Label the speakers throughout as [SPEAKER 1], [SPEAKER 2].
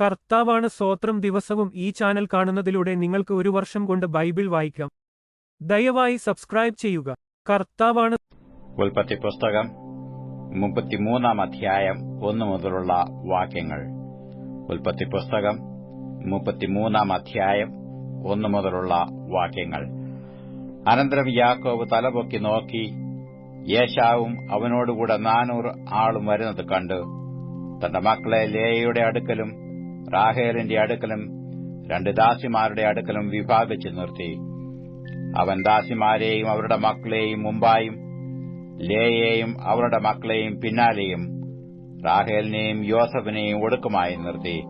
[SPEAKER 1] കർത്താവാണ് സ്വോത്രം ദിവസവും ഈ ചാനൽ കാണുന്നതിലൂടെ നിങ്ങൾക്ക് ഒരു വർഷം കൊണ്ട് ബൈബിൾ വായിക്കാം. ദയവായി സബ്സ്ക്രൈബ് ചെയ്യുക. കർത്താവാണ്
[SPEAKER 2] ഉൽപ്പത്തി പുസ്തകം മുപ്പത്തിമൂന്നാം അധ്യായം ഒന്നു മുതലുള്ള വാക്യങ്ങൾ. ഉൽപ്പത്തി പുസ്തകം മുപ്പത്തിമൂന്നാം അധ്യായം ഒന്നു മുതലുള്ള വാക്യങ്ങൾ. അനന്തരം യാക്കോവ് തലപൊക്കി നോക്കി. യേശാവും അവനോടുകൂടെ നാനൂറ് ആളും വരുന്നത് കണ്ടു. തന്റെ മക്കളെ ലേയയുടെ അടുക്കലും റാഹേലിന്റെ അടുക്കലും രണ്ട് ദാസിമാരുടെ അടുക്കലും വിഭാഗിച്ചു നിർത്തി. അവൻ ദാസിമാരെയും അവരുടെ മക്കളെയും മുമ്പായും ലേയെയും അവരുടെ മക്കളെയും പിന്നാലെയും റാഹേലിനെയും യോസഫിനെയും ഒടുക്കുമായി നിർത്തി.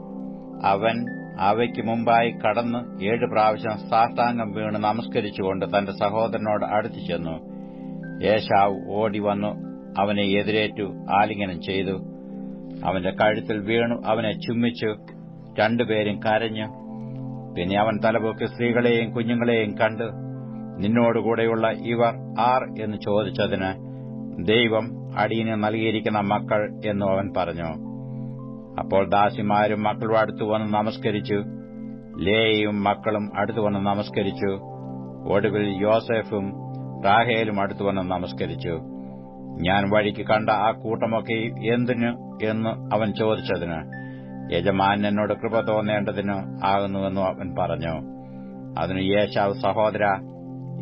[SPEAKER 2] അവൻ അവയ്ക്ക് മുമ്പായി കടന്ന് ഏഴ് പ്രാവശ്യം സാഷ്ടാംഗം വീണ് നമസ്കരിച്ചുകൊണ്ട് തന്റെ സഹോദരനോട് അടുത്തു ചെന്നു. യേശാവ് ഓടി വന്നു അവനെ എതിരേറ്റു ആലിംഗനം ചെയ്തു. അവന്റെ കഴുത്തിൽ വീണു അവനെ ചുംബിച്ചു. രണ്ടുപേരും കരഞ്ഞ്. പിന്നെ അവൻ തലപൊക്കി സ്ത്രീകളെയും കുഞ്ഞുങ്ങളെയും കണ്ട് നിന്നോടുകൂടെയുള്ള ഇവർ ആർ എന്ന് ചോദിച്ചതിന് ദൈവം അടിയന് നൽകിയിരിക്കുന്ന മക്കൾ എന്നു അവൻ പറഞ്ഞു. അപ്പോൾ ദാസിമാരും മക്കളും അടുത്തു വന്ന് നമസ്കരിച്ചു. ലേയും മക്കളും അടുത്തു വന്ന് നമസ്കരിച്ചു. ഒടുവിൽ യോസെഫും റാഹേലും അടുത്തു വന്ന് നമസ്കരിച്ചു. ഞാൻ വഴിക്ക് കണ്ട ആ കൂട്ടമൊക്കെ എന്തിനു എന്ന് അവൻ ചോദിച്ചതിന് യജമാൻ എന്നോട് കൃപ തോന്നേണ്ടതിന് ആകുന്നുവെന്നു അവൻ പറഞ്ഞു. അതിന് യേശാവ് സഹോദര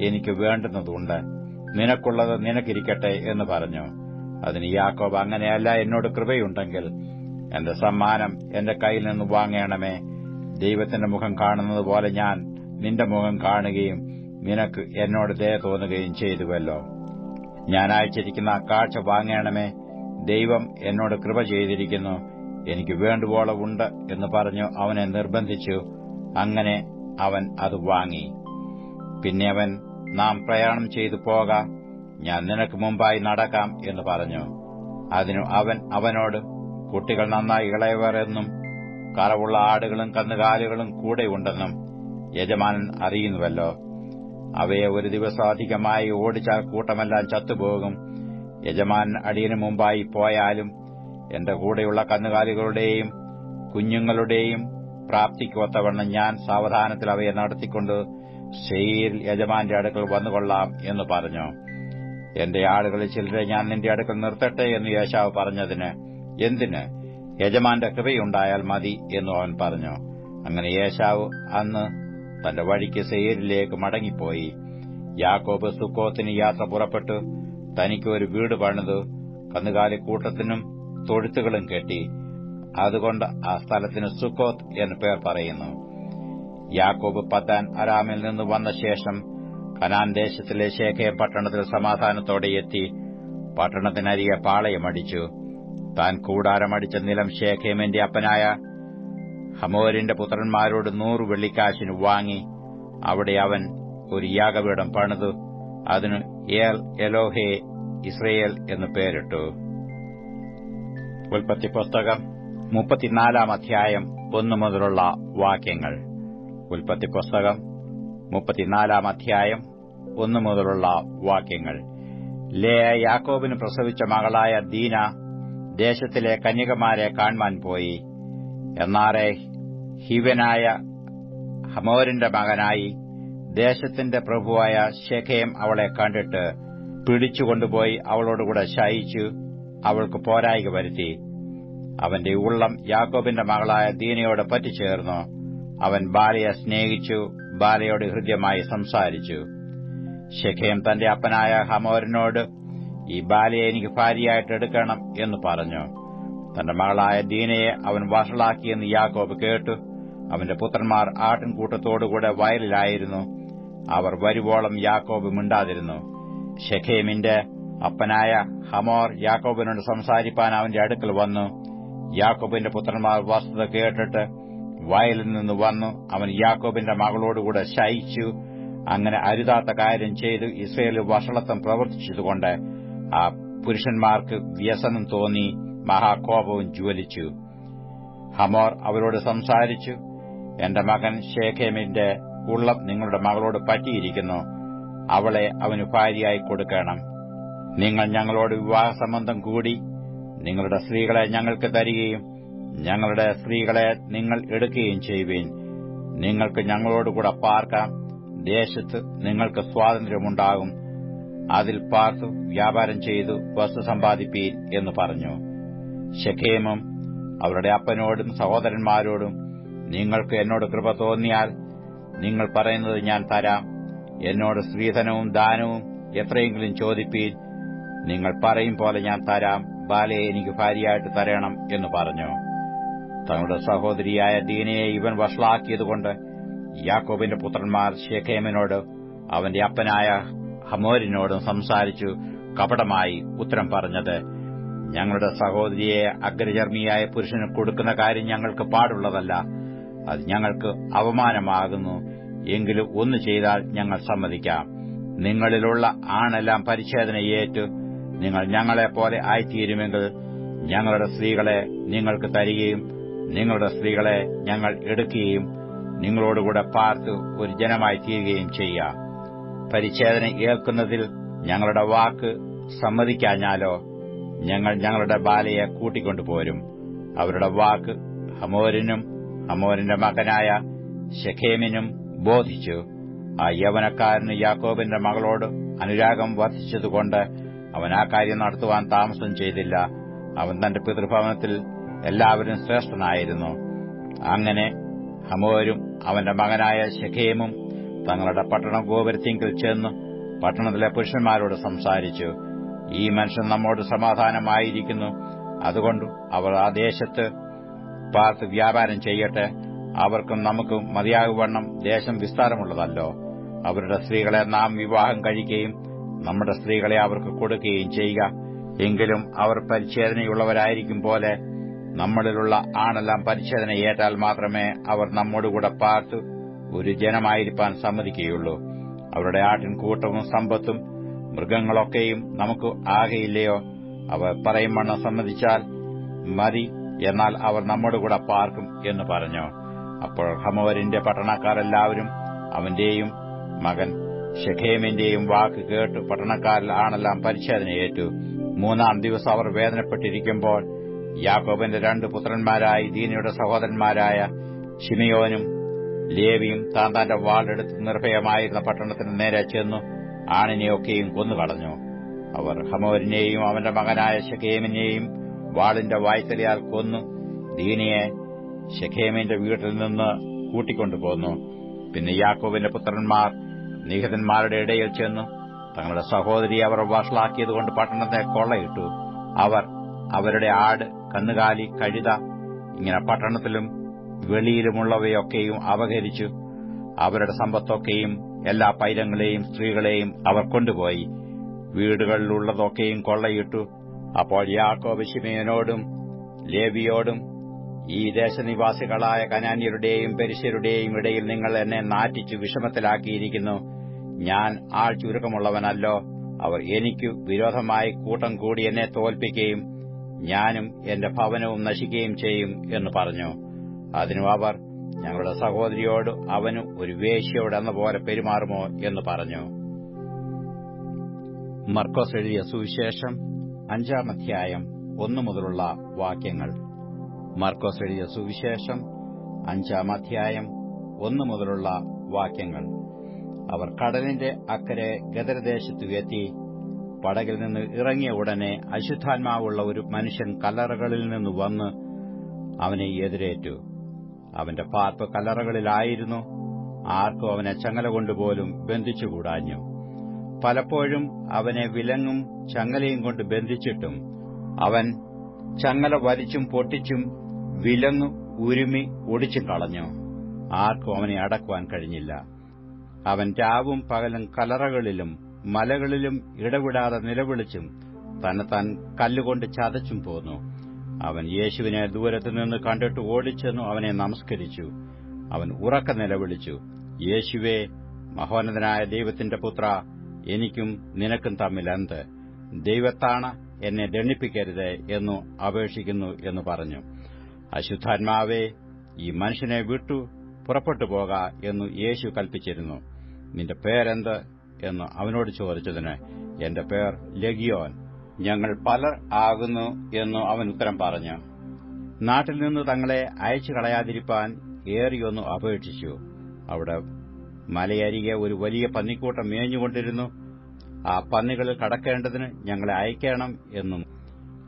[SPEAKER 2] എനിക്ക് വേണ്ടുന്നതുണ്ട്. നിനക്കുള്ളത് നിനക്കിരിക്കട്ടെ എന്ന് പറഞ്ഞു. അതിന് യാക്കോബ് അങ്ങനെയല്ല എന്നോട് കൃപയുണ്ടെങ്കിൽ എന്റെ സമ്മാനം എന്റെ കയ്യിൽ നിന്ന് വാങ്ങണമേ. ദൈവത്തിന്റെ മുഖം കാണുന്നത് പോലെ ഞാൻ നിന്റെ മുഖം കാണുകയും നിനക്ക് എന്നോട് ദയ തോന്നുകയും ചെയ്തുവല്ലോ. ഞാൻ അയച്ചിരിക്കുന്ന കാഴ്ച വാങ്ങണമേ. ദൈവം എന്നോട് കൃപ ചെയ്തിരിക്കുന്നു. എനിക്ക് വേണ്ടുവോളവുണ്ട് എന്ന് പറഞ്ഞു അവനെ നിർബന്ധിച്ചു. അങ്ങനെ അവൻ അത് വാങ്ങി. പിന്നെ അവൻ നാം പ്രയാണം ചെയ്തു പോകാം. ഞാൻ നിനക്ക് മുമ്പായി നടക്കാം എന്ന് പറഞ്ഞു. അതിനു അവൻ അവനോട് കുട്ടികൾ നന്നായി ഇളയവർ എന്നും കറവുള്ള ആടുകളും കന്നുകാലികളും കൂടെയുണ്ടെന്നും യജമാനൻ അറിയുന്നുവല്ലോ. അവയെ ഒരു ദിവസം അധികമായി ഓടിച്ചാൽ കൂട്ടമെല്ലാം ചത്തുപോകും. യജമാനൻ അടിയന് മുമ്പായി പോയാലും എന്റെ കൂടെയുള്ള കന്നുകാലികളുടെയും കുഞ്ഞുങ്ങളുടെയും പ്രാപ്തിക്കൊത്തവണ്ണം ഞാൻ സാവധാനത്തിൽ അവയെ നടത്തിക്കൊണ്ട് ശെയ്യിൽ യജമാന്റെ അടുക്കൽ വന്നുകൊള്ളാം എന്ന് പറഞ്ഞു. എന്റെ ആളുകളിൽ ചിലരെ ഞാൻ നിന്റെ അടുക്കൽ നിർത്തട്ടെ എന്ന് യേശാവ് പറഞ്ഞതിന് എന്തിന്? യജമാന്റെ കൃപയുണ്ടായാൽ മതി എന്നു അവൻ പറഞ്ഞു. അങ്ങനെ യേശാവ് അന്ന് തന്റെ വഴിക്ക് സെയ്യരിലേക്ക് മടങ്ങിപ്പോയി. യാക്കോബ് സുക്കോത്തിന് യാത്ര പുറപ്പെട്ടു തനിക്ക് ഒരു വീട് പണിത്. കന്നുകാലിക്കൂട്ടത്തിനും തൊഴുത്തുകളും കെട്ടി. അതുകൊണ്ട് ആ സ്ഥലത്തിന് സുക്കോത്ത് എന്ന് പേർ പറയുന്നു. യാക്കോബ് പത്താൻ അരാമിൽ നിന്ന് വന്ന ശേഷം കനാൻ ദേശത്തിലെ ശേഖയം പട്ടണത്തിൽ സമാധാനത്തോടെ എത്തി. പട്ടണത്തിനരികെ പാളയമടിച്ചു താൻ കൂടാരമടിച്ച നിലം ശേഖേമിന്റെ അപ്പനായ ഹമോരിന്റെ പുത്രന്മാരോട് നൂറ് വെള്ളിക്കാശിന് വാങ്ങി. അവിടെ അവൻ ഒരു യാഗപീഠം പണിതു. അതിന് ഏൽ എലോഹെ ഇസ്രയേൽ എന്ന് പേരിട്ടു. ഉൽപ്പത്തി പുസ്തകം മുപ്പത്തിനാലാം അധ്യായം ഒന്നു മുതലുള്ള വാക്യങ്ങൾ. ഉൽപ്പത്തി പുസ്തകം മുപ്പത്തിനാലാം അധ്യായം ഒന്നു മുതലുള്ള വാക്യങ്ങൾ. ലേ യാക്കോബിന് പ്രസവിച്ച മകളായ ദീന ദേശത്തിലെ കന്യകമാരെ കാണുവാൻ പോയി. എന്നാറെ ഹിവനായ ഹമോരിന്റെ മകനായി ദേശത്തിന്റെ പ്രഭുവായ ശേഖയം അവളെ കണ്ടിട്ട് പിടിച്ചുകൊണ്ടുപോയി അവളോടുകൂടെ ശയിച്ചു. അവൾക്ക് പോരായിക വരുത്തി. അവന്റെ ഉള്ളം യാക്കോബിന്റെ മകളായ ദീനയോട് പറ്റിച്ചേർന്നു. അവൻ ബാലയെ സ്നേഹിച്ചു ബാലയോട് ഹൃദ്യമായി സംസാരിച്ചു. ശഖേം തന്റെ അപ്പനായ ഹമോരനോട് ഈ ബാലയെ എനിക്ക് ഭാര്യയായിട്ട് എടുക്കണം എന്ന് പറഞ്ഞു. തന്റെ മകളായ ദീനയെ അവൻ വഷളാക്കിയെന്ന് യാക്കോബ് കേട്ടു. അവന്റെ പുത്രന്മാർ ആട്ടിൻകൂട്ടത്തോടുകൂടെ വയലിലായിരുന്നു. അവർ വരുവോളം യാക്കോബ് മിണ്ടാതിരുന്നു. ഷെഖേമിന്റെ അപ്പനായ ഹമോർ യാക്കോബിനോട് സംസാരിപ്പാൻ അവന്റെ അടുക്കൽ വന്നു. യാക്കോബിന്റെ പുത്രന്മാർ വസ്തുത കേട്ടിട്ട് വയലിൽ നിന്ന് വന്നു. അവൻ യാക്കോബിന്റെ മകളോടുകൂടെ ശയിച്ചു. അങ്ങനെ അരുതാത്ത കാര്യം ചെയ്തു ഇസ്രയേലിൽ വഷളത്വം പ്രവർത്തിച്ചതുകൊണ്ട് ആ പുരുഷന്മാർക്ക് വ്യസനം തോന്നി മഹാകോപവും ജ്വലിച്ചു. ഹമോർ അവരോട് സംസാരിച്ചു എന്റെ മകൻ ഷേഖേമിന്റെ ഉള്ളം നിങ്ങളുടെ മകളോട് പറ്റിയിരിക്കുന്നു. അവളെ അവന് ഭാര്യയായി കൊടുക്കണം. നിങ്ങൾ ഞങ്ങളോട് വിവാഹ സംബന്ധം കൂടി നിങ്ങളുടെ സ്ത്രീകളെ ഞങ്ങൾക്ക് തരികയും ഞങ്ങളുടെ സ്ത്രീകളെ നിങ്ങൾ എടുക്കുകയും ചെയ്യുവീൻ. നിങ്ങൾക്ക് ഞങ്ങളോടുകൂടെ പാർക്കാം. ദേശത്ത് നിങ്ങൾക്ക് സ്വാതന്ത്ര്യമുണ്ടാകും. അതിൽ പാർത്തു വ്യാപാരം ചെയ്തു വസ്തു സമ്പാദിപ്പീൻ എന്ന് പറഞ്ഞു. ഷെഖേമും അവരുടെ അപ്പനോടും സഹോദരന്മാരോടും നിങ്ങൾക്ക് എന്നോട് കൃപ തോന്നിയാൽ നിങ്ങൾ പറയുന്നത് ഞാൻ തരാം. എന്നോട് സ്ത്രീധനവും ദാനവും എത്രയെങ്കിലും ചോദിപ്പീൻ. നിങ്ങൾ പറയും പോലെ ഞാൻ തരാം. ബാലയെ എനിക്ക് ഭാര്യയായിട്ട് തരണം എന്ന് പറഞ്ഞു. തങ്ങളുടെ സഹോദരിയായ ദീനയെ ഇവൻ വഷളാക്കിയതുകൊണ്ട് യാക്കോബിന്റെ പുത്രന്മാർ ഷെഖേമിനോട് അവന്റെ അപ്പനായ ഹമോരിനോടും സംസാരിച്ചു കപടമായി ഉത്തരം പറഞ്ഞത് ഞങ്ങളുടെ സഹോദരിയെ അഗ്രചർമ്മിയായ പുരുഷന് കൊടുക്കുന്ന കാര്യം ഞങ്ങൾക്ക് പാടുള്ളതല്ല. അത് ഞങ്ങൾക്ക് അവമാനമാകുന്നു എങ്കിലും ഒന്ന് ചെയ്താൽ ഞങ്ങൾ സമ്മതിക്കാം. നിങ്ങളിലുള്ള ആണെല്ലാം പരിച്ഛേദന ഏറ്റു. നിങ്ങൾ ഞങ്ങളെപ്പോലെ ആയിത്തീരുമെങ്കിൽ ഞങ്ങളുടെ സ്ത്രീകളെ നിങ്ങൾക്ക് തരികയും നിങ്ങളുടെ സ്ത്രീകളെ ഞങ്ങൾ എടുക്കുകയും നിങ്ങളോടുകൂടെ പാർത്ത് ഒരു ജനമായി തീരുകയും ചെയ്യാം പരിച്ഛേദന ഏൽക്കുന്നതിൽ ഞങ്ങളുടെ വാക്ക് സമ്മതിക്കാഞ്ഞാലോ ഞങ്ങൾ ഞങ്ങളുടെ ബാലയെ കൂട്ടിക്കൊണ്ടുപോരും. അവരുടെ വാക്ക് ഹമോരിനും ഹമോരിന്റെ മകനായ ഷെഖേമിനും ബോധിച്ചു. ആ യവനക്കാരന് യാക്കോബിന്റെ മകളോട് അനുരാഗം വർദ്ധിച്ചതുകൊണ്ട് അവൻ ആ കാര്യം നടത്തുവാൻ താമസം ചെയ്തില്ല. അവൻ തന്റെ പിതൃഭവനത്തിൽ എല്ലാവരും ശ്രേഷ്ഠനായിരുന്നു. അങ്ങനെ ഹമോരും അവന്റെ മകനായ ഷെഖേമും തങ്ങളുടെ പട്ടണ ഗോപുരത്തിങ്കിൽ ചെന്ന് പട്ടണത്തിലെ പുരുഷന്മാരോട് സംസാരിച്ചു. ഈ മനുഷ്യൻ നമ്മോട് സമാധാനമായിരിക്കുന്നു. അതുകൊണ്ട് അവർ ആ ദേശത്ത് പാർത്ത് വ്യാപാരം ചെയ്യട്ടെ. അവർക്കും നമുക്കും മതിയാകുവണ്ണം ദേശം വിസ്താരമുള്ളതല്ലോ. അവരുടെ സ്ത്രീകളെ നാം വിവാഹം കഴിക്കുകയും നമ്മുടെ സ്ത്രീകളെ അവർക്ക് കൊടുക്കുകയും ചെയ്യുക. എങ്കിലും അവർ പരിച്ഛേദനയുള്ളവരായിരിക്കും പോലെ നമ്മളിലുള്ള ആണെല്ലാം പരിച്ഛേദന ഏറ്റാൽ മാത്രമേ അവർ നമ്മോടുകൂടെ പാർത്ത് ഒരു ജനമായിരിക്കാൻ സമ്മതിക്കുകയുള്ളൂ. അവരുടെ ആട്ടിൻകൂട്ടവും സമ്പത്തും മൃഗങ്ങളൊക്കെയും നമുക്ക് ആകെയില്ലയോ? അവർ പറയും വണ്ണം സമ്മതിച്ചാൽ മതി എന്നാൽ അവർ നമ്മോടുകൂടെ പാർക്കും എന്ന് പറഞ്ഞു. അപ്പോൾ ഹമവരിന്റെ പട്ടണക്കാരെല്ലാവരും അവന്റെയും മകൻ ഷെഖേമിന്റെയും വാക്ക് കേട്ട് പട്ടണക്കാരിൽ ആണെല്ലാം പരിശോധനയേറ്റു മൂന്നാം ദിവസം അവർ വേദനപ്പെട്ടിരിക്കുമ്പോൾ യാക്കോബിന്റെ രണ്ട് പുത്രന്മാരായ ദീനയുടെ സഹോദരന്മാരായ ഷിമിയോനും ലേവിയും താൻ തന്റെ വാളെടുത്ത് നിർഭയമായിരുന്ന പട്ടണത്തിന് നേരെ ചെന്നു ആണിനെയൊക്കെയും കൊന്നുകളഞ്ഞു. അവർ ഹമോരിനെയും അവന്റെ മകനായ ഷെഖേമിനെയും വാളിന്റെ വായ്ത്തലയാൽ കൊന്നു ദീനയെ ഷെഖേമിന്റെ വീട്ടിൽ നിന്ന് കൂട്ടിക്കൊണ്ടുപോന്നു. പിന്നെ യാക്കോബിന്റെ പുത്രന്മാർ നിഹിതന്മാരുടെ ഇടയിൽ ചെന്നു. തങ്ങളുടെ സഹോദരി അവർ വഷളാക്കിയതുകൊണ്ട് പട്ടണത്തെ കൊള്ളയിട്ടു. അവർ അവരുടെ ആട് കന്നുകാലി കഴുത ഇങ്ങനെ പട്ടണത്തിലും വെളിയിലുമുള്ളവയൊക്കെയും അപഹരിച്ചു. അവരുടെ സമ്പത്തൊക്കെയും എല്ലാ പൈരങ്ങളെയും സ്ത്രീകളെയും അവർ കൊണ്ടുപോയി. വീടുകളിലുള്ളതൊക്കെയും കൊള്ളയിട്ടു. അപ്പോൾ യാക്കോബ് ശിമയനോടും ലേവിയോടും ഈ ദേശനിവാസികളായ കനാന്യരുടെയും പെരിശരുടെയും ഇടയിൽ നിങ്ങൾ എന്നെ നാറ്റിച്ചു വിഷമത്തിലാക്കിയിരിക്കുന്നു. ഞാൻ ആൾ ചുരുക്കമുള്ളവനല്ലോ. അവർ എനിക്കു വിരോധമായി കൂട്ടം കൂടി എന്നെ തോൽപ്പിക്കുകയും ഞാനും എന്റെ ഭവനവും നശിക്കുകയും ചെയ്യും എന്ന് പറഞ്ഞു. അതിനു അവർ ഞങ്ങളുടെ സഹോദരിയോട് അവനും ഒരു വേശ്യയോടെന്ന പോലെ പെരുമാറുമോ എന്ന് പറഞ്ഞു. മർക്കോസ് എഴുതിയ സുവിശേഷം അഞ്ചാം അധ്യായം ഒന്നു മുതലുള്ള വാക്യങ്ങൾ. മർക്കോസ് എഴുതിയ സുവിശേഷം അഞ്ചാം അധ്യായം ഒന്നു മുതലുള്ള വാക്യങ്ങൾ. അവർ കടലിന്റെ അക്കരെ ഗദരദേശത്തു എത്തി. പടകിൽ നിന്ന് ഇറങ്ങിയ ഉടനെ അശുദ്ധാത്മാവുള്ള ഒരു മനുഷ്യൻ കല്ലറകളിൽ നിന്ന് വന്ന് അവനെ എതിരേറ്റു. അവന്റെ പാർപ്പ് കല്ലറകളിലായിരുന്നു. ആർക്കും അവനെ ചങ്ങല കൊണ്ടുപോലും ബന്ധിച്ചുകൂടാഞ്ഞു. പലപ്പോഴും അവനെ വിലങ്ങും ചങ്ങലയും കൊണ്ട് ബന്ധിച്ചിട്ടും അവൻ ചങ്ങല വലിച്ചും പൊട്ടിച്ചും വിലങ്ങു ഉരുമി ഒടിച്ചു കളഞ്ഞു? ആർക്കും അവനെ അടക്കുവാൻ കഴിഞ്ഞില്ല. അവൻ രാവും പകലും കലറകളിലും മലകളിലും ഇടവിടാതെ നിലവിളിച്ചും തന്നെത്താൻ കല്ലുകൊണ്ട് ചതച്ചും പോന്നു. അവൻ യേശുവിനെ ദൂരത്തു നിന്ന് കണ്ടിട്ട് ഓടിച്ചെന്നു അവനെ നമസ്കരിച്ചു. അവൻ ഉറക്ക നിലവിളിച്ചു യേശുവേ മഹോന്നതനായ ദൈവത്തിന്റെ പുത്ര എനിക്കും നിനക്കും തമ്മിൽ എന്ത്? ദൈവത്താണ് എന്നെ ദണ്ണിപ്പിക്കരുത് എന്നു അപേക്ഷിക്കുന്നു എന്ന് പറഞ്ഞു. അശുദ്ധാത്മാവേ ഈ മനുഷ്യനെ വിട്ടു പുറപ്പെട്ടു പോക എന്നു യേശു കൽപ്പിച്ചിരുന്നു നിന്റെ പേരെന്ത്? എന്ന് അവനോട് ചോദിച്ചതിന് എന്റെ പേർ ലഗിയോൻ. ഞങ്ങൾ പലർ ആകുന്നു എന്നു അവൻ ഉത്തരം പറഞ്ഞു. നാട്ടിൽ നിന്ന് തങ്ങളെ അയച്ചു കളയാതിരിപ്പാൻ ഏറിയൊന്നു അപേക്ഷിച്ചു. അവിടെ മലയരികെ ഒരു വലിയ പന്നിക്കൂട്ടം മേഞ്ഞുകൊണ്ടിരുന്നു. ആ പന്നികളിൽ കടക്കേണ്ടതിന് ഞങ്ങളെ അയക്കണം എന്നും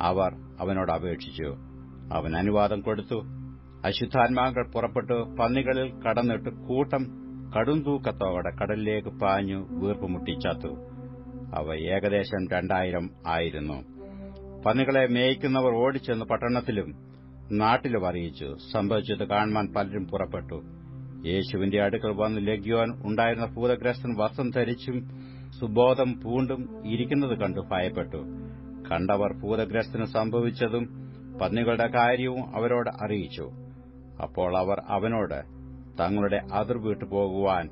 [SPEAKER 2] അവർ അവനോട് അപേക്ഷിച്ചു. അവൻ അനുവാദം കൊടുത്തു. അശുദ്ധാത്മാക്കൾ പുറപ്പെട്ടു. പന്നികളിൽ കടന്നിട്ട് കൂട്ടം കടുംതൂക്കത്തോടെ കടലിലേക്ക് പാഞ്ഞു വീർപ്പുമുട്ടി ചത്തു അവ ഏകദേശം രണ്ടായിരം ആയിരുന്നു. പന്നികളെ മേയ്ക്കുന്നവർ ഓടിച്ചെന്ന് പട്ടണത്തിലും നാട്ടിലും അറിയിച്ചു. സംഭവിച്ചത് കാണുവാൻ പലരും പുറപ്പെട്ടു. യേശുവിന്റെ അടുക്കൽ വന്ന് ലഗ്യോൻ ഉണ്ടായിരുന്ന ഭൂതഗ്രസ്തൻ വസ്ത്രം ധരിച്ചും സുബോധം പൂണ്ടും ഇരിക്കുന്നത് കണ്ടു ഭയപ്പെട്ടു. കണ്ടവർ ഭൂതഗ്രസ്തന് സംഭവിച്ചതും പന്നികളുടെ കാര്യവും അവരോട് അറിയിച്ചു. അപ്പോൾ അവർ അവനോട് തങ്ങളുടെ അതിർ വീട്ടു പോകുവാൻ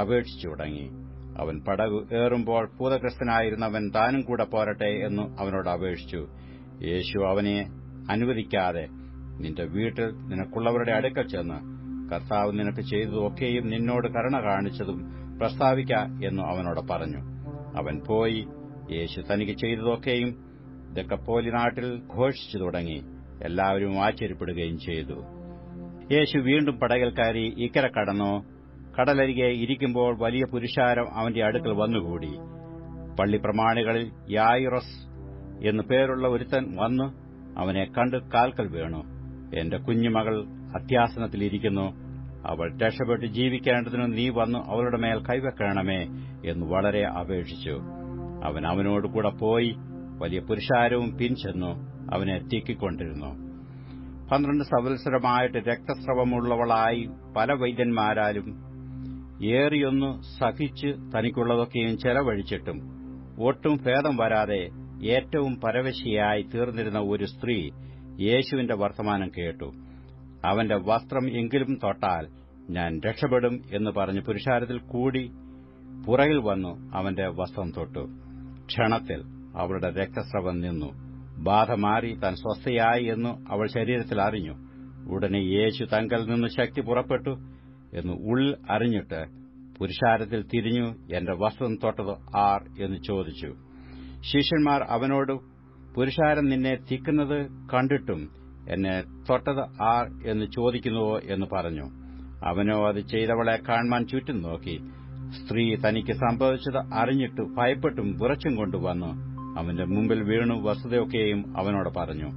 [SPEAKER 2] അപേക്ഷിച്ചു തുടങ്ങി. അവൻ പടകു ഏറുമ്പോൾ ഭൂതഗ്രസ്തനായിരുന്നവൻ താനും കൂടെ പോരട്ടെ എന്ന് അവനോട് അപേക്ഷിച്ചു. യേശു അവനെ അനുവദിക്കാതെ നിന്റെ വീട്ടിൽ നിനക്കുള്ളവരുടെ അടുക്കൽ ചെന്ന് കർത്താവ് നിനക്ക് ചെയ്തതൊക്കെയും നിന്നോട് കരുണ കാണിച്ചതും പ്രസ്താവിക്ക എന്നു അവനോട് പറഞ്ഞു. അവൻ പോയി യേശു തനിക്ക് ചെയ്തതൊക്കെയും ദക്കപ്പോലി നാട്ടിൽ ഘോഷിച്ചു തുടങ്ങി. എല്ലാവരും ആശ്ചര്യപ്പെടുകയും ചെയ്തു. യേശു വീണ്ടും പടകൽ കയറി ഇക്കര കടന്നു. കടലരികെ ഇരിക്കുമ്പോൾ വലിയ പുരുഷാരം അവന്റെ അടുക്കൽ വന്നുകൂടി. പള്ളിപ്രമാണികളിൽ യായിറസ് എന്നു പേരുള്ള ഒരുത്തൻ വന്നു. അവനെ കണ്ട് കാൽക്കൽ വീണു. എന്റെ കുഞ്ഞുമകൾ അത്യാസനത്തിലിരിക്കുന്നു അവൾ രക്ഷപ്പെട്ട് ജീവിക്കേണ്ടതിന് നീ വന്നു അവളുടെ മേൽ കൈവെക്കണമേ എന്ന് വളരെ അപേക്ഷിച്ചു. അവൻ അവനോട് കൂടെ പോയി വലിയ പുരുഷാരവും പിൻചെന്നു അവനെ തിക്കിക്കൊണ്ടിരുന്നു പന്ത്രണ്ട് സവത്സരമായിട്ട് രക്തസ്രവമുള്ളവളായി പല വൈദ്യന്മാരാലും ഏറിയൊന്നു സഹിച്ച് തനിക്കുള്ളതൊക്കെയും ചെലവഴിച്ചിട്ടും ഒട്ടും ഭേദം വരാതെ ഏറ്റവും പരവശിയായി തീർന്നിരുന്ന ഒരു സ്ത്രീ യേശുവിന്റെ വർത്തമാനം കേട്ടു. അവന്റെ വസ്ത്രം എങ്കിലും തൊട്ടാൽ ഞാൻ രക്ഷപ്പെടും എന്ന് പറഞ്ഞ് പുരുഷാരത്തിൽ കൂടി പുറകിൽ വന്നു അവന്റെ വസ്ത്രം തൊട്ടു. ക്ഷണത്തിൽ അവളുടെ രക്തസ്രവം നിന്നു. ബാധ മാറി താൻ സ്വസ്ഥയായി എന്ന് അവൾ ശരീരത്തിൽ അറിഞ്ഞു. ഉടനെ യേശു തങ്കൽ നിന്ന് ശക്തി പുറപ്പെട്ടു എന്ന് ഉൾ അറിഞ്ഞിട്ട് പുരുഷാരത്തിൽ തിരിഞ്ഞു എന്റെ വസ്ത്രം തൊട്ടത് ആർ? എന്ന് ചോദിച്ചു. ശിഷ്യന്മാർ അവനോട് പുരുഷാരം നിന്നെ തിക്കുന്നത് കണ്ടിട്ടും എന്നെ തൊട്ടത് ആർ? എന്ന് ചോദിക്കുന്നുവോ എന്ന് പറഞ്ഞു. അവനോ അത് ചെയ്തവളെ കാണുവാൻ ചുറ്റും നോക്കി. സ്ത്രീ തനിക്ക് സംഭവിച്ചത് അറിഞ്ഞിട്ട് ഭയപ്പെട്ടും വിറച്ചും കൊണ്ടുവന്നു. അവന്റെ മുമ്പിൽ വീണു വസ്തുതയൊക്കെയും അവനോട് പറഞ്ഞു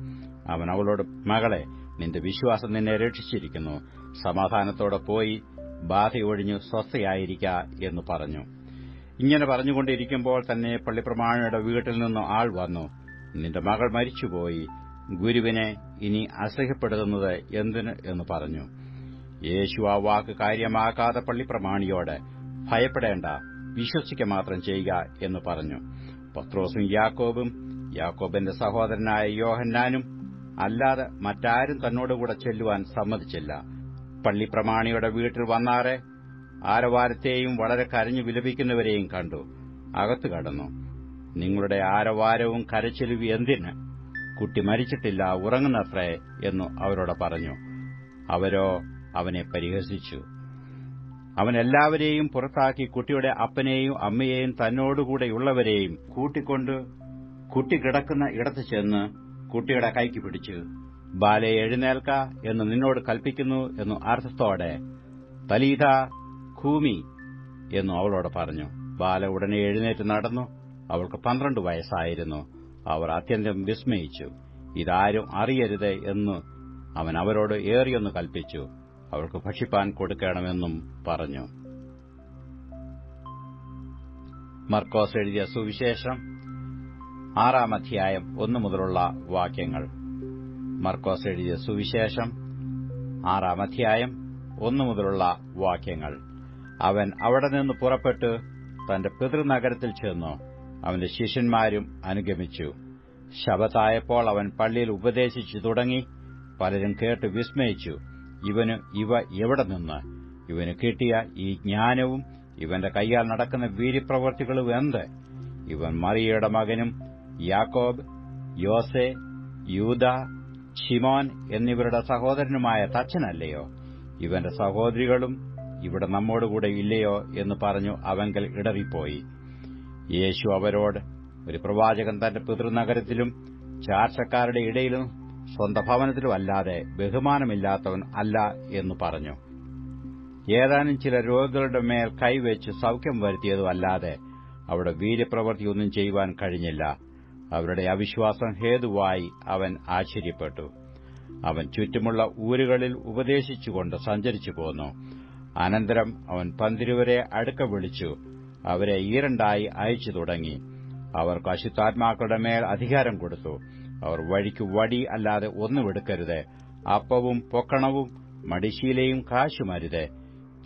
[SPEAKER 2] അവൻ അവളോട് മകളെ നിന്റെ വിശ്വാസം നിന്നെ രക്ഷിച്ചിരിക്കുന്നു. സമാധാനത്തോടെ പോയി ബാധയൊഴിഞ്ഞു സ്വസ്ഥയായിരിക്ക എന്ന് പറഞ്ഞു. ഇങ്ങനെ പറഞ്ഞുകൊണ്ടിരിക്കുമ്പോൾ തന്നെ പള്ളിപ്രമാണിയുടെ വീട്ടിൽ നിന്ന് ആൾ വന്നു. നിന്റെ മകൾ മരിച്ചുപോയി. ഗുരുവിനെ ഇനി അസഹ്യപ്പെടുത്തുന്നത് എന്തിന്? എന്ന് പറഞ്ഞു. യേശു ആ വാക്ക് കാര്യമാക്കാതെ പള്ളിപ്രമാണിയോട് ഭയപ്പെടേണ്ട. വിശ്വസിക്കുക മാത്രം ചെയ്യുക എന്ന് പറഞ്ഞു. പത്രോസും യാക്കോബും യാക്കോബിന്റെ സഹോദരനായ യോഹന്നാനും അല്ലാതെ മറ്റാരും തന്നോടുകൂടെ ചെല്ലുവാൻ സമ്മതിച്ചില്ല. പള്ളിപ്രമാണിയുടെ വീട്ടിൽ വന്നാറെ ആരവാരത്തെയും വളരെ കരഞ്ഞു വിലപിക്കുന്നവരെയും കണ്ടു. അകത്തു കടന്നു. നിങ്ങളുടെ ആരവാരവും കരച്ചിലും എന്തിന്? കുട്ടി മരിച്ചിട്ടില്ല ഉറങ്ങുന്നത്രേ എന്നു അവരോട് പറഞ്ഞു. അവരോ അവനെ പരിഹസിച്ചു. അവൻ എല്ലാവരെയും പുറത്താക്കി കുട്ടിയുടെ അപ്പനെയും അമ്മയെയും തന്നോടുകൂടെയുള്ളവരെയും കൂട്ടിക്കൊണ്ട് കുട്ടി കിടക്കുന്ന ഇടത്ത് ചെന്ന് കുട്ടിയുടെ കൈക്ക് പിടിച്ചു ബാലെ എഴുന്നേൽക്ക എന്ന് നിന്നോട് കൽപ്പിക്കുന്നു എന്നു അർത്ഥത്തോടെ തലീത ഭൂമി എന്നു അവളോട് പറഞ്ഞു. ബാല ഉടനെ എഴുന്നേറ്റ് നടന്നു. അവൾക്ക് പന്ത്രണ്ട് വയസ്സായിരുന്നു. അവർ അത്യന്തം വിസ്മയിച്ചു. ഇതാരും അറിയരുത് എന്ന് അവൻ അവരോട് ഏറിയൊന്ന് കൽപ്പിച്ചു. അവൾക്ക് ഭക്ഷിപ്പാൻ കൊടുക്കണമെന്നും പറഞ്ഞു. മർക്കോസ് എഴുതിയ സുവിശേഷം ആറാം അധ്യായം ഒന്നു മുതലുള്ള വാക്യങ്ങൾ. മർക്കോസ് എഴുതിയ സുവിശേഷം ആറാം അധ്യായം ഒന്നു മുതലുള്ള വാക്യങ്ങൾ. അവൻ അവിടെ നിന്ന് പുറപ്പെട്ട് തന്റെ പിതൃനഗരത്തിൽ ചെന്നു. അവന്റെ ശിഷ്യന്മാരും അനുഗമിച്ചു. ശബത്തായപ്പോൾ അവൻ പള്ളിയിൽ ഉപദേശിച്ചു തുടങ്ങി. പലരും കേട്ട് വിസ്മയിച്ചു. ഇവന് ഇവ എവിടെ നിന്ന്? ഇവന് കിട്ടിയ ഈ ജ്ഞാനവും ഇവന്റെ കൈയാൽ നടക്കുന്ന വീര്യപ്രവർത്തികളും എന്ത്? ഇവൻ മറിയയുടെ മകനും യാക്കോബ് യോസെ യൂത ഷിമോൻ എന്നിവരുടെ സഹോദരനുമായ തച്ചനല്ലയോ? ഇവന്റെ സഹോദരികളും ഇവിടെ നമ്മോടുകൂടെ ഇല്ലയോ എന്ന് പറഞ്ഞു അവങ്കൽ ഇടറിപ്പോയി. യേശു അവരോട് ഒരു പ്രവാചകൻ തന്റെ പിതൃനഗരത്തിലും ചാർച്ചക്കാരുടെ ഇടയിലും സ്വന്തം ഭവനത്തിലുമല്ലാതെ ബഹുമാനമില്ലാത്തവൻ അല്ല എന്ന് പറഞ്ഞു. ഏതാനും ചില രോഗികളുടെ മേൽ കൈവച്ച് സൌഖ്യം വരുത്തിയതും അല്ലാതെ അവിടെ വീര്യപ്രവൃത്തിയൊന്നും ചെയ്യുവാൻ കഴിഞ്ഞില്ല. അവരുടെ അവിശ്വാസം ഹേതുവായി അവൻ ആശ്ചര്യപ്പെട്ടു. അവൻ ചുറ്റുമുള്ള ഊരുകളിൽ ഉപദേശിച്ചുകൊണ്ട് സഞ്ചരിച്ചു പോന്നു. അനന്തരം അവൻ പന്തിരുവരെ അടുക്ക വിളിച്ചു. അവരെ ഈരണ്ടായി അയച്ചു തുടങ്ങി. അവർക്ക് അശുദ്ധാത്മാക്കളുടെ മേൽ അധികാരം കൊടുത്തു. അവർ വഴിക്ക് വടി അല്ലാതെ ഒന്നും എടുക്കരുത്. അപ്പവും പൊക്കണവും മടിശീലയും കാശുമരുത്.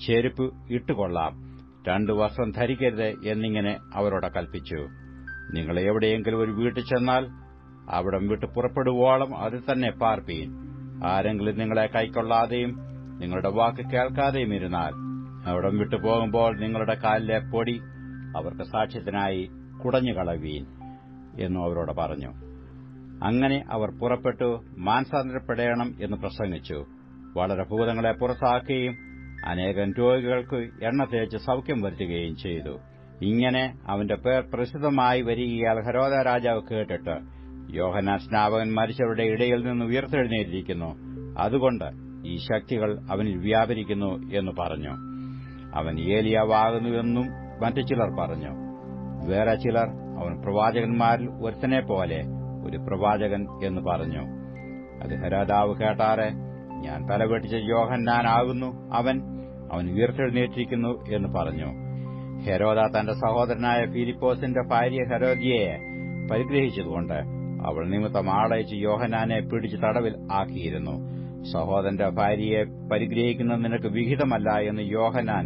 [SPEAKER 2] ചെരുപ്പ് ഇട്ടുകൊള്ളാം. രണ്ടു വസ്ത്രം ധരിക്കരുത് എന്നിങ്ങനെ അവരോട് കൽപ്പിച്ചു. നിങ്ങൾ എവിടെയെങ്കിലും ഒരു വീട്ടിൽ ചെന്നാൽ അവിടം വിട്ട് പുറപ്പെടുവോളം അതിൽ തന്നെ പാർപ്പീൻ. ആരെങ്കിലും നിങ്ങളെ കൈക്കൊള്ളാതെയും നിങ്ങളുടെ വാക്ക് കേൾക്കാതെയും ഇരുന്നാൽ അവിടം വിട്ടു പോകുമ്പോൾ നിങ്ങളുടെ കാലിലെ പൊടി അവർക്ക് സാക്ഷ്യത്തിനായി കുടഞ്ഞുകളവീൻ എന്നും അവരോട് പറഞ്ഞു. അങ്ങനെ അവർ പുറപ്പെട്ടു മാനസാന്തരപ്പെടേണം എന്ന് പ്രസംഗിച്ചു. വളരെ ഭൂതങ്ങളെ പുറത്താക്കുകയും അനേകം രോഗികൾക്ക് എണ്ണ തേച്ച് സൌഖ്യം വരുത്തുകയും ചെയ്തു. ഇങ്ങനെ അവന്റെ പേർ പ്രസിദ്ധമായി വരികയാൽ ഹരോദ രാജാവ് കേട്ടിട്ട് യോഹനാൻ സ്നാപകൻ മരിച്ചവരുടെ ഇടയിൽ നിന്ന് ഉയർത്തെഴുന്നേറ്റിരിക്കുന്നു. അതുകൊണ്ട് ഈ ശക്തികൾ അവനിൽ വ്യാപരിക്കുന്നു എന്ന് പറഞ്ഞു. അവൻ ഏലിയാവാകുന്നുവെന്നും മറ്റു ചിലർ പറഞ്ഞു. വേറെ ചിലർ അവൻ പ്രവാചകന്മാരിൽ ഒരുത്തനെ പോലെ ഒരു പ്രവാചകൻ എന്ന് പറഞ്ഞു. അത് ഹരാദാവ് കേട്ടാറെ ഞാൻ തലവെട്ടിച്ച യോഹന്നാനാകുന്നു അവൻ അവൻ ഉയർത്തെഴുന്നേറ്റിരിക്കുന്നു എന്ന് പറഞ്ഞു. ഹെരോദ തന്റെ സഹോദരനായ ഫിലിപ്പോസിന്റെ ഭാര്യ ഹെരോദിയെ പരിഗ്രഹിച്ചതുകൊണ്ട് അവൾ നിമിത്തം ആളയച്ച് യോഹനാനെ പിടിച്ച് തടവിൽ ആക്കിയിരുന്നു. സഹോദരന്റെ ഭാര്യയെ പരിഗ്രഹിക്കുന്നത് നിനക്ക് വിഹിതമല്ല എന്ന് യോഹനാൻ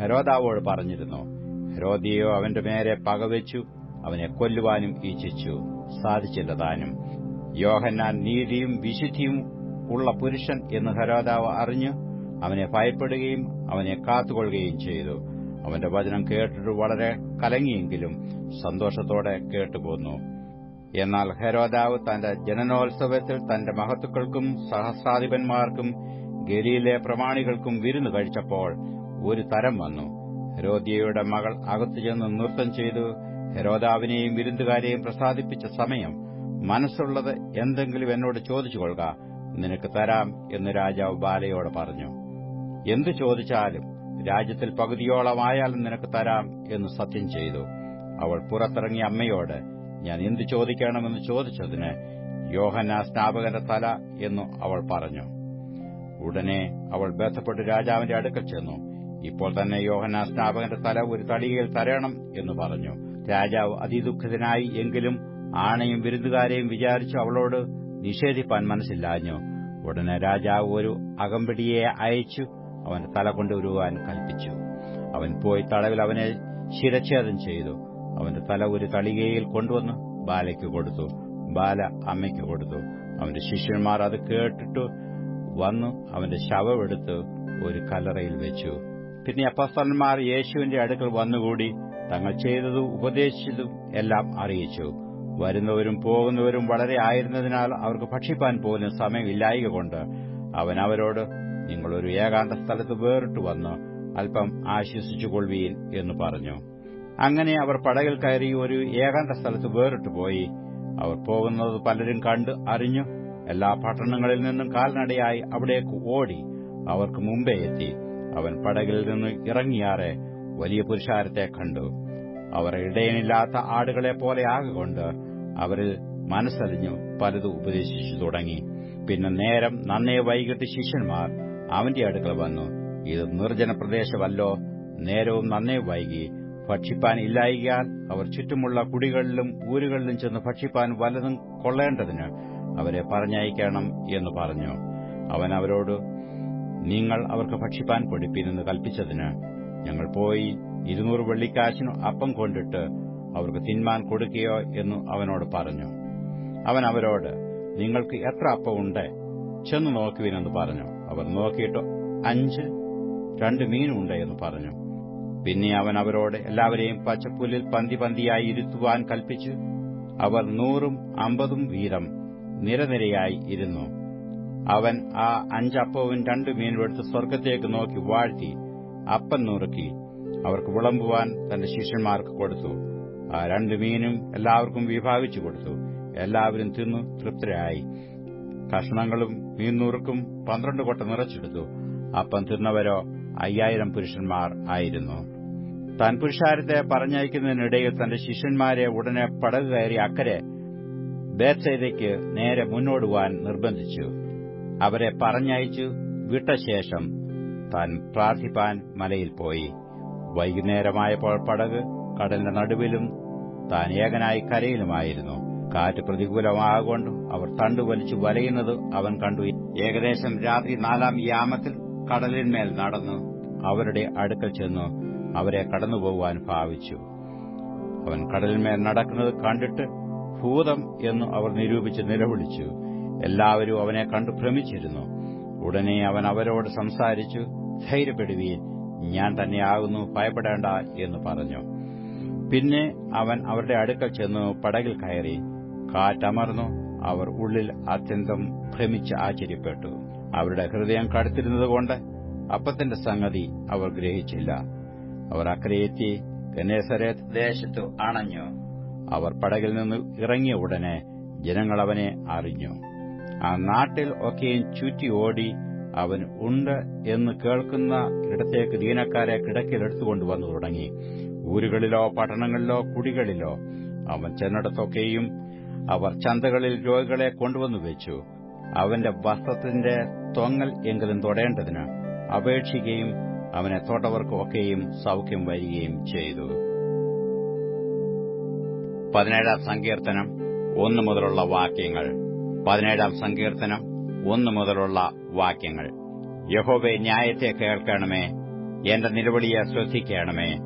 [SPEAKER 2] ഹെരോദാവോട് പറഞ്ഞിരുന്നു. ഹെരോദിയോ അവന്റെ മേരെ പകവെച്ചു അവനെ കൊല്ലുവാനും ഇച്ഛിച്ചു. സാധിച്ചില്ല താനും യോഹന്നാൻ നീതിയും വിശുദ്ധിയും ഉള്ള പുരുഷൻ എന്ന് ഹരോദാവ് അറിഞ്ഞ് അവനെ ഭയപ്പെടുകയും അവനെ കാത്തുകൊള്ളുകയും ചെയ്തു. അവന്റെ വചനം കേട്ടിട്ട് വളരെ കലങ്ങിയെങ്കിലും സന്തോഷത്തോടെ കേട്ടുപോന്നു. എന്നാൽ ഹെരോദാവ് തന്റെ ജനനോത്സവത്തിൽ തന്റെ മഹത്തുക്കൾക്കും സഹസ്രാധിപന്മാർക്കും ഗലിയിലെ പ്രമാണികൾക്കും വിരുന്ന് കഴിച്ചപ്പോൾ ഒരു തരം വന്നു. ഹെരോദിയയുടെ മകൾ അകത്തു ചെന്ന് നൃത്തം ചെയ്തു. ഹെരോദാവിനെയും വിരുന്നുകാരെയും പ്രസാദിപ്പിച്ച സമയം മനസ്സുള്ളത് എന്തെങ്കിലും എന്നോട് ചോദിച്ചു കൊള്ളുക നിനക്ക് തരാം എന്ന് രാജാവ് ബാലയോട് പറഞ്ഞു. എന്തു ചോദിച്ചാലും രാജ്യത്തിൽ പകുതിയോളമായാലും നിനക്ക് തരാം എന്ന് സത്യം ചെയ്തു. അവൾ പുറത്തിറങ്ങിയ അമ്മയോട് ഞാൻ എന്തു ചോദിക്കണമെന്ന് ചോദിച്ചതിന് യോഹന സ്നാപകന്റെ തല എന്നു അവൾ പറഞ്ഞു. ഉടനെ അവൾ ബന്ധപ്പെട്ട് രാജാവിന്റെ അടുക്കൽ ചെന്നു. ഇപ്പോൾ തന്നെ യോഹന സ്നാപകന്റെ തല ഒരു തടികയിൽ തരണം എന്ന് പറഞ്ഞു. രാജാവ് അതിദുഃഖിതനായി എങ്കിലും ആണയും വിരുന്നുകാരെയും വിചാരിച്ചു അവളോട് നിഷേധിപ്പാൻ മനസ്സില്ലാഞ്ഞു. ഉടനെ രാജാവ് ഒരു അകമ്പടിയെ അയച്ചു. അവൻ തല കൊണ്ടുവരുവാൻ കൽപ്പിച്ചു. അവൻ പോയി തടവിൽ അവനെ ശിരച്ഛേദം ചെയ്തു. അവന്റെ തല ഒരു തളികയിൽ കൊണ്ടുവന്ന് ബാലയ്ക്ക് കൊടുത്തു. ബാല അമ്മയ്ക്ക് കൊടുത്തു. അവന്റെ ശിഷ്യന്മാർ അത് കേട്ടിട്ട് വന്നു. അവന്റെ ശവമെടുത്ത് ഒരു കല്ലറയിൽ വെച്ചു. പിന്നെ അപ്പസ്തന്മാർ യേശുവിന്റെ അടുക്കൽ വന്നുകൂടി. തങ്ങൾ ചെയ്തതും ഉപദേശിച്ചതും എല്ലാം അറിയിച്ചു. വരുന്നവരും പോകുന്നവരും വളരെ ആയിരുന്നതിനാൽ അവർക്ക് ഭക്ഷിപ്പാൻ പോലും സമയമില്ലായക കൊണ്ട് അവൻ അവരോട് നിങ്ങളൊരു ഏകാന്ത സ്ഥലത്ത് വേറിട്ട് വന്ന് അല്പം ആശ്വസിച്ചുകൊള്ളുവീൻ എന്ന് പറഞ്ഞു. അങ്ങനെ അവർ പടകിൽ കയറി ഒരു ഏകാന്ത സ്ഥലത്ത് വേറിട്ട് പോയി. അവർ പോകുന്നത് പലരും കണ്ട് അറിഞ്ഞു. എല്ലാ പട്ടണങ്ങളിൽ നിന്നും കാൽനടയായി അവിടേക്ക് ഓടി. അവർക്ക് മുമ്പേ എത്തി. അവൻ പടകിൽ നിന്ന് ഇറങ്ങിയാറെ വലിയ പുരുഷാരത്തെ കണ്ടു. അവർ ഇടയനില്ലാത്ത ആടുകളെ പോലെ ആകൊണ്ട് അവരിൽ മനസ്സറിഞ്ഞു പലതും ഉപദേശിച്ചു തുടങ്ങി. പിന്നെ നേരം നന്നേ വൈകിട്ട് ശിഷ്യന്മാർ അവന്റെ അടുക്കൽ വന്നു. ഇത് നിർജന പ്രദേശമല്ലോ നേരവും നന്നേ വൈകി. ഭക്ഷിപ്പാൻ ഇല്ലായികയാൽ അവർ ചുറ്റുമുള്ള കുടികളിലും ഊരുകളിലും ചെന്ന് ഭക്ഷിപ്പാൻ വലതും കൊള്ളേണ്ടതിന് അവരെ പറഞ്ഞയക്കണം എന്ന് പറഞ്ഞു. അവൻ അവരോട് നിങ്ങൾ അവർക്ക് ഭക്ഷിപ്പാൻ കൊടുപ്പിനെന്ന് കൽപ്പിച്ചതിന് ഞങ്ങൾ പോയി ഇരുന്നൂറ് വെള്ളിക്കാശിന് അപ്പം കൊണ്ടിട്ട് അവർക്ക് തിന്മാൻ കൊടുക്കുകയോ എന്നു അവനോട് പറഞ്ഞു. അവൻ അവരോട് നിങ്ങൾക്ക് എത്ര അപ്പമുണ്ട് ചെന്ന് നോക്കുവിനെന്ന് പറഞ്ഞു. അവർ നോക്കിയിട്ട് അഞ്ച് രണ്ട് മീനുണ്ട് എന്ന് പറഞ്ഞു. പിന്നെ അവൻ അവരോട് എല്ലാവരെയും പച്ചപ്പുല്ലിൽ പന്തി പന്തിയായി ഇരുത്തുവാൻ കൽപ്പിച്ചു അവർ നൂറും അമ്പതും വീരം നിരനിരയായി ഇരുന്നു. അവൻ ആ അഞ്ചപ്പവും രണ്ടു മീനും എടുത്ത് സ്വർഗത്തേക്ക് നോക്കി വാഴ്ത്തി. അപ്പം നുറുക്കി അവർക്ക് വിളമ്പുവാൻ തന്റെ ശിഷ്യന്മാർക്ക് കൊടുത്തു. ആ രണ്ട് മീനും എല്ലാവർക്കും വിഭാഗിച്ചു കൊടുത്തു. എല്ലാവരും തിന്നു തൃപ്തരായി. കഷ്ണങ്ങളും മീൻനുറുക്കും പന്ത്രണ്ട് കൊട്ട നിറച്ചെടുത്തു. അപ്പം തിന്നവരോ അയ്യായിരം പുരുഷന്മാർ ആയിരുന്നു. താൻ പുരുഷാരത്തെ പറഞ്ഞയക്കുന്നതിനിടയിൽ തന്റെ ശിഷ്യന്മാരെ ഉടനെ പടക് കയറി അക്കരെ ബേത്സൈതയ്ക്ക് നേരെ മുന്നോടുവാൻ നിർബന്ധിച്ചു. അവരെ പറഞ്ഞയച്ചു വിട്ട ശേഷം താൻ പ്രാർത്ഥിപ്പാൻ മലയിൽ പോയി. വൈകുന്നേരമായപ്പോൾ പടക് കടലിന്റെ നടുവിലും താൻ ഏകനായി കരയിലുമായിരുന്നു. കാറ്റ് പ്രതികൂലമാകൊണ്ട് അവർ തണ്ടു വലിച്ചു വലയുന്നത് അവൻ കണ്ടു. ഏകദേശം രാത്രി നാലാം യാമത്തിൽ കടലിന്മേൽ നടന്നു. അവരുടെ അടുക്കൽ ചെന്നു അവരെ കടന്നുപോകുവാൻ ഭാവിച്ചു. അവൻ കടലിന്മേൽ നടക്കുന്നത് കണ്ടിട്ട് ഭൂതം എന്ന് അവർ നിരൂപിച്ച് നിലവിളിച്ചു. എല്ലാവരും അവനെ കണ്ടു ഭ്രമിച്ചിരുന്നു. ഉടനെ അവൻ അവരോട് സംസാരിച്ചു. ധൈര്യപ്പെടുവീൻ. ഞാൻ തന്നെയാകുന്നു ഭയപ്പെടേണ്ട എന്ന് പറഞ്ഞു. പിന്നെ അവൻ അവരുടെ അടുക്കൽ ചെന്ന് പടകിൽ കയറി. കാറ്റമർന്നു. അവർ ഉള്ളിൽ അത്യന്തം ഭ്രമിച്ച് ആശ്ചര്യപ്പെട്ടു. അവരുടെ ഹൃദയം കടുത്തിരുന്നതുകൊണ്ട് അപ്പത്തിന്റെ സംഗതി അവർ ഗ്രഹിച്ചില്ല. അവർ അക്കരയെത്തി ഗണേശരെ ദേശത്തു അണഞ്ഞു. അവർ പടകിൽ നിന്ന് ഇറങ്ങിയ ഉടനെ ജനങ്ങൾ അവനെ അറിഞ്ഞു. ആ നാട്ടിൽ ഒക്കെയും ചുറ്റി ഓടി അവൻ ഉണ്ട് എന്ന് കേൾക്കുന്ന ഇടത്തേക്ക് ദീനക്കാരെ കിടക്കിലെടുത്തുകൊണ്ടുവന്നു തുടങ്ങി. ഊരുകളിലോ പട്ടണങ്ങളിലോ കുടികളിലോ അവൻ ചെന്നിടത്തൊക്കെയും അവർ ചന്തകളിൽ രോഗികളെ കൊണ്ടുവന്നു വെച്ചു. അവന്റെ വസ്ത്രത്തിന്റെ തൊങ്ങൽ എങ്കിലും തൊടേണ്ടതിന് അപേക്ഷിക്കുകയും അവനെ തൊട്ടവർക്കൊക്കെയും സൗഖ്യം വരികയും ചെയ്തു. പതിനേഴാം സങ്കീർത്തനം ഒന്നു മുതലുള്ള വാക്യങ്ങൾ. പതിനേഴാം സങ്കീർത്തനം ഒന്നു മുതലുള്ള വാക്യങ്ങൾ. യഹോവെ ന്യായത്തെ കേൾക്കണമേ. എന്റെ നിലവിളിയെ ശ്രദ്ധിക്കണമേ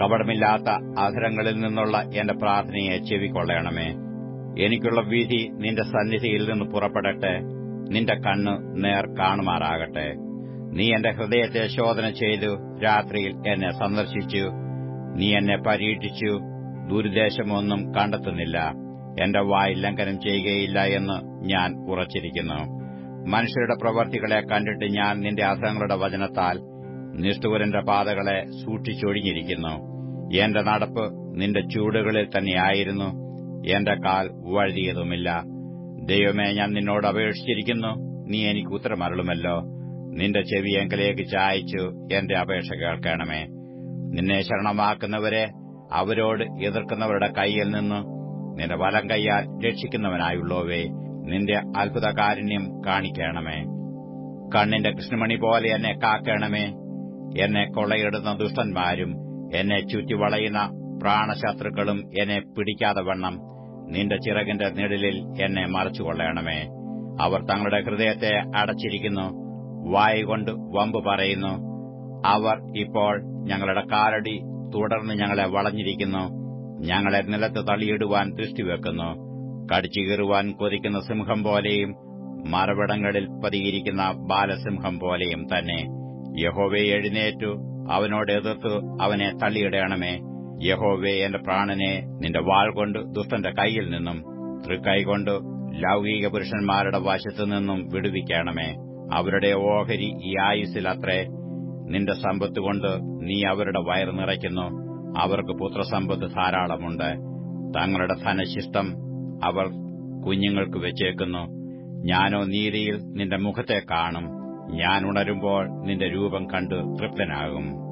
[SPEAKER 2] കവടമില്ലാത്ത അധരങ്ങളിൽ നിന്നുള്ള എന്റെ പ്രാർത്ഥനയെ ചെവിക്കൊള്ളണമേ. എനിക്കുള്ള വിധി നിന്റെ സന്നിധിയിൽ നിന്ന് പുറപ്പെടട്ടെ. നിന്റെ കണ്ണ് നേർ കാണുമാറാകട്ടെ. നീ എന്റെ ഹൃദയത്തെ ശോധന ചെയ്തു രാത്രിയിൽ എന്നെ സന്ദർശിച്ചു. നീ എന്നെ പരീക്ഷിച്ചു. ദുരുദ്ദേശമൊന്നും കണ്ടെത്തുന്നില്ല. എന്റെ വായി ലംഘനം ചെയ്യുകയില്ല എന്ന് ഞാൻ ഉറച്ചിരിക്കുന്നു. മനുഷ്യരുടെ പ്രവർത്തികളെ കണ്ടിട്ട് ഞാൻ നിന്റെ അസഹങ്ങളുടെ വചനത്താൽ നിഷ്ഠുവരന്റെ പാതകളെ സൂക്ഷിച്ചൊഴിഞ്ഞിരിക്കുന്നു. എന്റെ നടപ്പ് നിന്റെ ചൂടുകളിൽ തന്നെയായിരുന്നു എന്റെ കാൽ വഴുതിയതുമില്ല. ദൈവമേ ഞാൻ നിന്നോട് അപേക്ഷിച്ചിരിക്കുന്നു. നീ എനിക്ക് ഉത്തരമരുളുമല്ലോ. നിന്റെ ചെവി എങ്കിലേക്ക് ചായച്ചു. എന്റെ അപേക്ഷ കേൾക്കണമേ. നിന്നെ ശരണമാക്കുന്നവരെ അവരോട് എതിർക്കുന്നവരുടെ കൈയിൽ നിന്ന് നിന്റെ വലം കൈയാൽ രക്ഷിക്കുന്നവനായുള്ളവേ. നിന്റെ അത്ഭുതകാരുണ്യം കാണിക്കണമേ. കണ്ണിന്റെ കൃഷ്ണമണി പോലെ എന്നെ കാക്കണമേ. എന്നെ കൊള്ളയിടുന്ന ദുഷ്ടന്മാരും എന്നെ ചുറ്റി വളയുന്ന പ്രാണശത്രുക്കളും എന്നെ പിടിക്കാതെ വണ്ണം. നിന്റെ ചിറകിന്റെ നിഴലിൽ എന്നെ മറച്ചുകൊള്ളണമേ. അവർ തങ്ങളുടെ ഹൃദയത്തെ അടച്ചിരിക്കുന്നു വായുകൊണ്ട് വമ്പ് പറയുന്നു. അവർ ഇപ്പോൾ ഞങ്ങളുടെ കാലടി തുടർന്ന് ഞങ്ങളെ വളഞ്ഞിരിക്കുന്നു. ഞങ്ങളെ നിലത്ത് തള്ളിയിടുവാൻ ദൃഷ്ടിവെക്കുന്നു കടിച്ചുകീറുവാൻ കൊതിക്കുന്ന സിംഹം പോലെയും മറവിടങ്ങളിൽ പതിയിരിക്കുന്ന ബാലസിംഹം പോലെയും തന്നെ. യഹോവെ എഴുന്നേറ്റു അവനോട് എതിർത്ത് അവനെ തള്ളിയിടണമേ. യഹോവേ എന്റെ പ്രാണനെ നിന്റെ വാൾ കൊണ്ട് ദുഷ്ടന്റെ കൈയിൽ നിന്നും തൃക്കൈകൊണ്ട് ലൗകിക പുരുഷന്മാരുടെ വശത്തു നിന്നും വിടുവിക്കണമേ. അവരുടെ ഓഹരി ഈ ആയുസ്സിലത്രേ നിന്റെ സമ്പത്തുകൊണ്ട് നീ അവരുടെ വയറ് നിറയ്ക്കുന്നു. അവർക്ക് പുത്രസമ്പത്ത് ധാരാളമുണ്ട്. തങ്ങളുടെ ധനശിഷ്ടം അവർ കുഞ്ഞുങ്ങൾക്ക് വെച്ചേക്കുന്നു. ഞാനോ നീതിയിൽ നിന്റെ മുഖത്തെ കാണും. ഞാൻ ഉണരുമ്പോൾ നിന്റെ രൂപം കണ്ട് തൃപ്തനാകും.